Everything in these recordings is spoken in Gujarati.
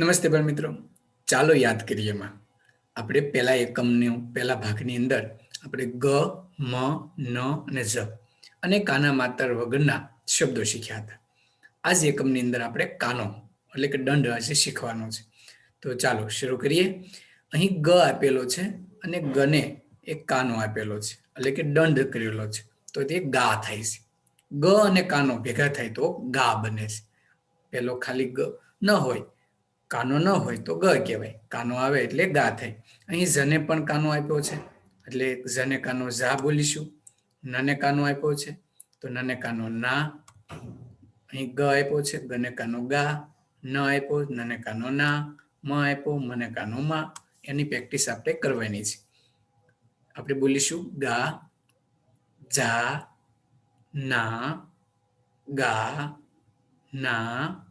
નમસ્તે બાળ મિત્રો. ચાલો યાદ કરીએ એમાં. આપણે પહેલા એકમનો, પહેલા ભાગની અંદર આપણે ગ, મ, ન અને જ અને કાના માતર વગરના શબ્દો શીખ્યા હતા. આ જ એકમની અંદર આપણે કાનો એટલે કે દંડ આજે શીખવાનો છે. તો ચાલો શરૂ કરીએ. અહીં ગ આપેલો છે અને ગને એક કાનો આપેલો છે એટલે કે દંડ કરેલો છે. તો તે ગા થાય છે. ગ અને કાનો ભેગા થાય તો ગા બને છે. પેલો ખાલી ગ ન હોય કાનો ન હોય તો ગ કહેવાય. કાનો આવે એટલે ગા થાય. અહીં ઝને પણ કાનો આપ્યો છે. એટલે ઝને કાનો ઝા બોલીશું. નને કાનો આપ્યો છે. તો નને કાનો ના. અહીં ગ આપ્યો છે. ગને કાનો ગા. ન આપ્યો. નને કાનો ના. મ આપ્યો. મને કાનો માં. એની પ્રેક્ટિસ આપણે કરવાની છે. આપણે બોલીશું ગા જા ના, ગા, ના,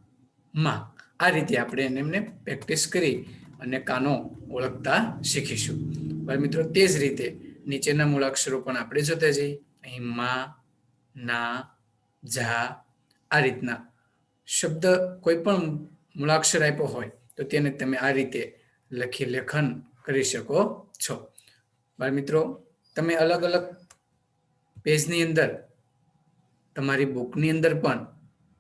માં. આ રીતે આપણે એને એમને પ્રેક્ટિસ કરી અને કાનો ઓળખતા શીખીશું. ભાઈ મિત્રો તે જ રીતે નીચેના મૂળાક્ષરો પણ આપણે જોતા જઈએ. અહીં મા, ના, ઝા, આ રીતના શબ્દ કોઈ પણ મૂળાક્ષર આપ્યો હોય તો તેને તમે આ રીતે લખી લેખન કરી શકો છો. બાળ મિત્રો, તમે અલગ અલગ પેજની અંદર તમારી બુકની અંદર પણ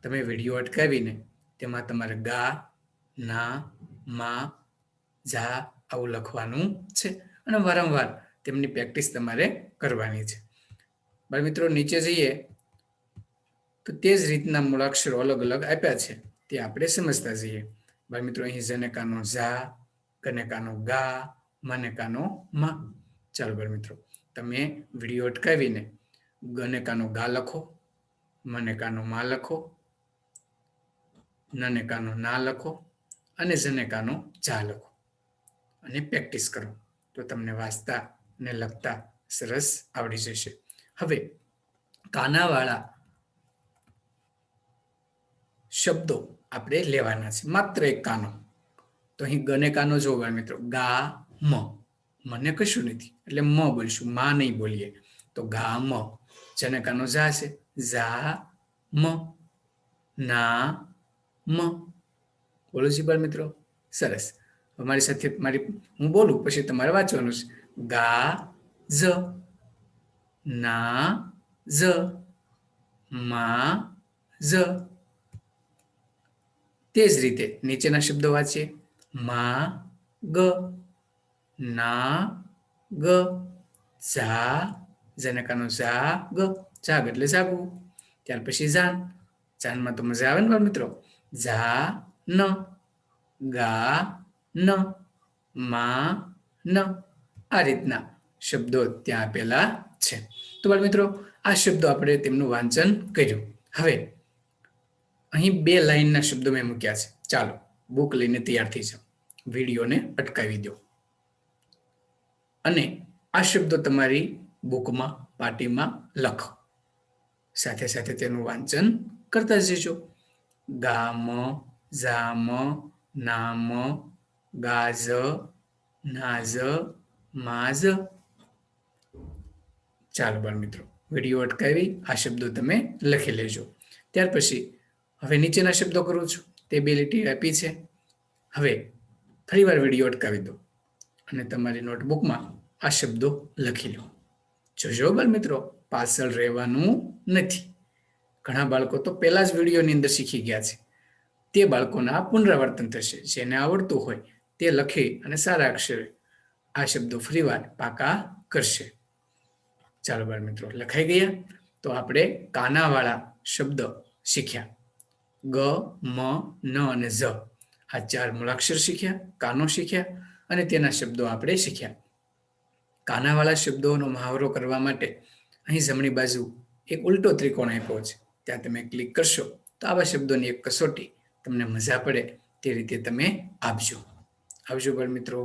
તમે વીડિયો અટકાવીને તેમાં તમારે ગા, ના, મા જા આવું લખવાનું છે અને વારંવાર તેમની પ્રેક્ટિસ તમારે કરવાની છે. બાળ મિત્રો, નીચે જઈએ તો તે જ રીતના મૂળાક્ષરો અલગ અલગ આપ્યા છે. તે આપણે સમજતા જઈએ. બાળ મિત્રો, અહીં જને કાનો ઝા કનેકાનો ગા, મને કાનો મા. ચાલો બાળ મિત્રો, તમે વીડિયો અટકાવીને ગને કાનો ગા લખો, મને કાનો માં લખો નને કાનો ના લખો અને જનેકાનો જા લખો. અને પ્રેક્ટિસ કરો. તો તમને વાંચતા અને લખતા સરસ આવડી જશે. હવે કાનાવાળા શબ્દો આપણે લેવાના છે. માત્ર એક કાનો. તો અહીં ગને કાનો જોવા મિત્રો. ગા, મ. મને કશું નથી. એટલે મ બોલીશું. માં નહીં બોલીએ. તો ગા, મ. જને કાનો જા છે. ઝા, મ. ના મ. બોલો જી મિત્રો. સરસ. મારી સાથે મારી, હું બોલું, પછી તમારે વાંચવાનું છે. ગા જ ના જ મા જ તે જ રીતે નીચેના શબ્દો વાંચીએ. મા, ગ. ના, ગ. ઝા. જનકાનો ઝા, ગ. ઝાગ એટલે ઝાગવું. ત્યાર પછી જાન જાનમાં તો મજા આવે ને મિત્રો? ઝા ન, ગા ન, મા ન. આ રીતના શબ્દો ત્યાં આપેલા છે. તો બાળ મિત્રો આ શબ્દો આપણે તેમનું વાંચન કર્યું. હવે અહીં બે લાઈનના શબ્દો મેં મૂક્યા છે. ચાલો, બુક લઈને તૈયાર થઈ જાઓ. વિડીયોને અટકાવી દો. અને આ શબ્દો તમારી બુકમાં, પાટીમાં લખો. સાથે સાથે તેનું વાંચન કરતા જજો. ગામ ઝામ નામ ગાઝ નાઝ માઝ ચાલો બાળ મિત્રો, વીડિયો અટકાવી આ શબ્દો તમે લખી લેજો. ત્યાર પછી હવે નીચેના શબ્દો કરું છું. તે બે લીટી આપી છે. હવે ફરીવાર વીડિયો અટકાવી દો અને તમારી નોટબુકમાં આ શબ્દો લખી લો. જોજો બાળ મિત્રો પાછળ રહેવાનું નથી. ઘણા બાળકો તો પહેલા જ વિડીયોની અંદર શીખી ગયા છે. તે બાળકોના પુનરાવર્તન થશે, જેને આવડતું હોય તે લખી અને સારા અક્ષરે આ શબ્દો ફરીવાર પાકા કરશે. ચાલો બાળ મિત્રો, લખાઈ ગયા? તો આપણે કાનાવાળા શબ્દ શીખ્યા. ગ, મ, ન અને ઝ. આ ચાર મૂળાક્ષર શીખ્યા, કાનો શીખ્યા અને તેના શબ્દો આપણે શીખ્યા. કાનાવાળા શબ્દોનો મહાવરો કરવા માટે અહીં જમણી બાજુ એક ઉલટો ત્રિકોણ આપ્યો છે. ત્યાં તમે ક્લિક કરશો તો આવા શબ્દોની એક કસોટી તમને મજા પડે તે રીતે તમે આપજો. આવજો બાળ મિત્રો.